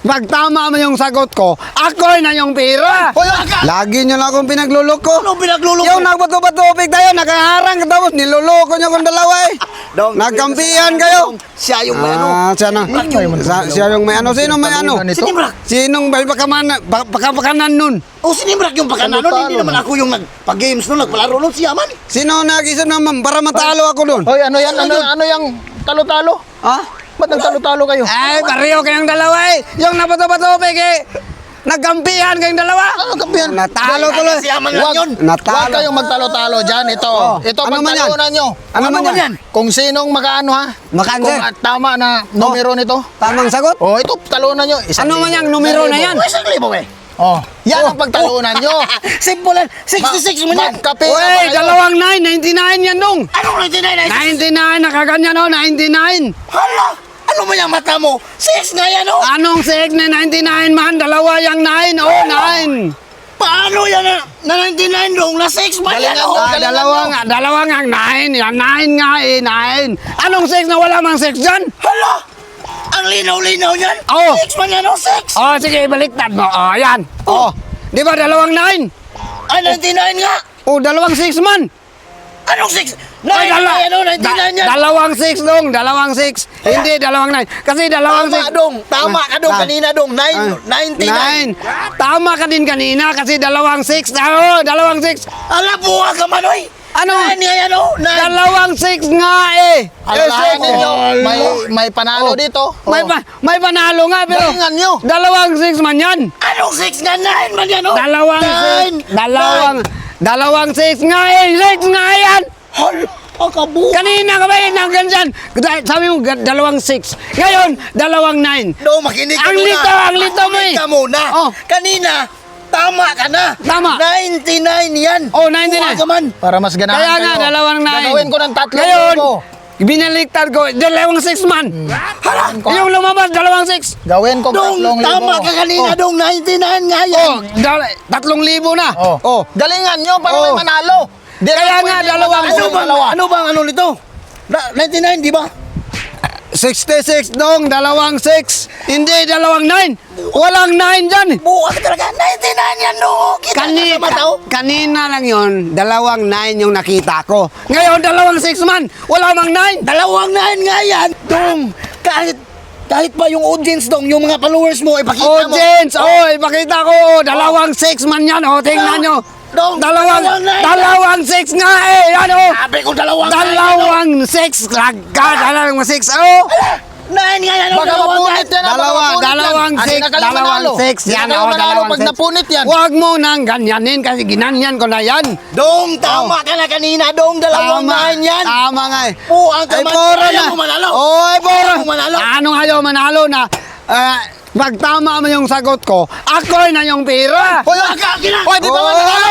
Pag tama mo yung sagot ko, ako na yung pera. Hoy, aka! Lagi nyo lang akong pinagluloko. Ano pinagluloko? Yung nagbato-batopik tayo, nakaharang tapos niloloko nyo kong dalawa eh. Dong, Nagkampihan kayo. Siya yung may ano. Ah, siya na. Sa- Siya yung may ano. Sino may ano? Si Nimrak. Sinong may pakaman, pa- pakapakanan nun? O si Nimrak yung pakananon. Ano Hindi naman ako yung nagpa-games nun. Nagpalaro nun siya man. Sino nag-isip naman para matalo ako dun? Hoy, ano yan? Ano, ano yung talo-talo? Ha? Ba't nagtalo-talo kayo? Ay, pareho kayong dalawa eh. Yung nabato-batopik eh. Nagkampihan kayong dalawa. Ano kampihan? Natalo tuloy. Si Aman lang yun. Natalo. wag kayong magtalo-talo dyan. Ito, Oh, ito ano pagtalunan nyo. Ano man yan? Kung sinong makaano ha? Makaan, Kung ah, tama na numero nito. Tamang sagot? Oh, ito, talunan nyo. Isang Ano man yung numero na yan? Isang libo eh. Oh, yan ang pagtalunan nyo. Simple lang. 66 mo yan. Magkape Uy, dalawang 9, 99 yan dong. Anong 99? 99, nakaganyan o, 99. Hala! Ano mo yung mata mo? 6 nga yan oh! Anong seg na 99 man? Dalawa yung 9, oh 9. Paano yan na, na 99 dong? Na 6 ba yan oh? Ah, dalawa nga, dalawa nga 9. Yan, 9 nga eh, 9. Anong sex na wala mang sex dyan? Hala! Ang linaw-linaw yan? Oh. 6 man yan oh, 6! Oh, sige, baliktad mo. Oh, yan. Oh. Di ba dalawang 9? Ay, 99 nga! Oh, dalawang 6 man. Anong 6? 9 Ay, yan oh, 99 da- yan! dalawang 6 dong, dalawang 6. Hindi, dalawang 9. Kasi dalawang Tama 6. dong, tama ka dong Ah. kanina dong, 9, Ah, 99. Nine. Tama ka din kanina kasi dalawang 6. Oh, dalawang 6. Ala, buha ka man oy! Ano? 9 nga yan oh, 9! Dalawang 6 nga eh. Alalahanin Eh, nyo, Ala. may, may panalo Oh. dito. May, pa, may panalo nga pero Galingan nyo. dalawang 6 man yan. Anong 6 nga? 9 man yan oh! Dalawang 6. 9! Dalawang, dalawang 6 nga eh. 6 nga yan. Hala, pagkabuha! Kanina ka ba yun hanggang dyan? Sabi mo dalawang 6. Ngayon, dalawang 9. No, makinig ka Ang muna. lito, ang lito mo Makinig eh. ka muna. Oh. Kanina, tama ka na. Tama. 99 yan. Oh, 99. Buha ka man. Para mas ganahan Kaya kayo. nga, dalawang 9. Gagawin ko ng tatlo. Ngayon, binaliktad ko, dalawang 6 man. Hala, Yung lumabas, dalawang 6. Gawin ko dong, tatlong libo. tama ka kanina, dong. 99 nga yan. Oh, dal- tatlong libo na. Oh. Oh. Galingan nyo para Oh. may manalo. Di Kaya nga, dalawang- Ano bang, ano bang ano nito? Na- 99, di ba? 66 dong, dalawang 6. Hindi, dalawang 9. Walang 9 dyan. Buha ka talaga. 99 yan, dong. Kita Kani, ka sa oh. kanina lang yon dalawang 9 yung nakita ko. Ngayon, dalawang 6 man. Wala mang 9. Dalawang 9 nga yan, dong. Kahit, kahit pa yung audience, dong, yung mga followers mo, ipakita mo. Audience, oh, ipakita ko, oh, dalawang 6 man yan, oh, tingnan nyo. Dong, Dalawang, dalawang nine. dalawang 6 nga eh, yan, oh. Sabi ko dalawang ano? Dalawang 6, lagka, dalawang 6, oh. Nine nga yan, oh, Baka dalawang mapunit yan. Dalawa, dalawang Ah, di six, dalawang six, yan, oh, manalo dalawang pag six. napunit yan. Huwag mo nang ganyanin kasi ginanyan ko na yan. Dong, tama ka na kanina, dong, dalawang nine yan. Tama nga eh. Buang ka Ay, man, ayaw na. mo manalo. Oo, ay, puro. Ayaw mo manalo. Anong ayaw manalo na? ah, pag tama mo yung sagot ko, ako na yung pera. Hoy, di ba Oh. manalo?